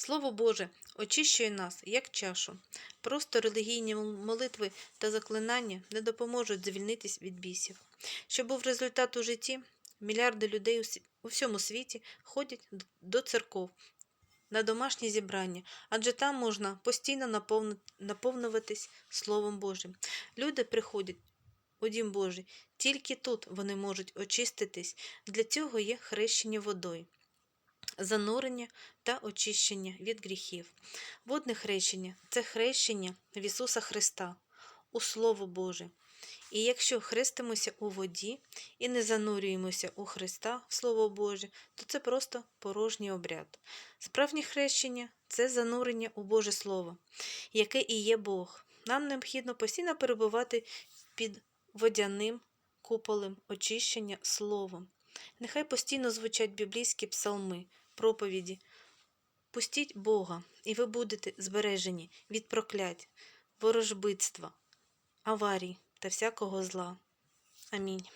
Слово Боже очищує нас, як чашу. Просто релігійні молитви та заклинання не допоможуть звільнитись від бісів. Щоб був результат у житті, мільярди людей у всьому світі ходять до церков на домашні зібрання, адже там можна постійно наповнюватись Словом Божим. Люди приходять у Дім Божий, тільки тут вони можуть очиститись. Для цього є хрещення водою занурення та очищення від гріхів. Водне хрещення це хрещення в Ісуса Христа, у Слово Боже. І якщо хрестимося у воді і не занурюємося у Христа, в Слово Боже, то це просто порожній обряд. Справжнє хрещення це занурення у Боже Слово, яке і є Бог. Нам необхідно постійно перебувати під водяним куполем очищення Словом. Нехай постійно звучать біблійські псалми, проповіді. Пустіть Бога, і ви будете збережені від проклять, ворожбитства, аварій та всякого зла. Амінь.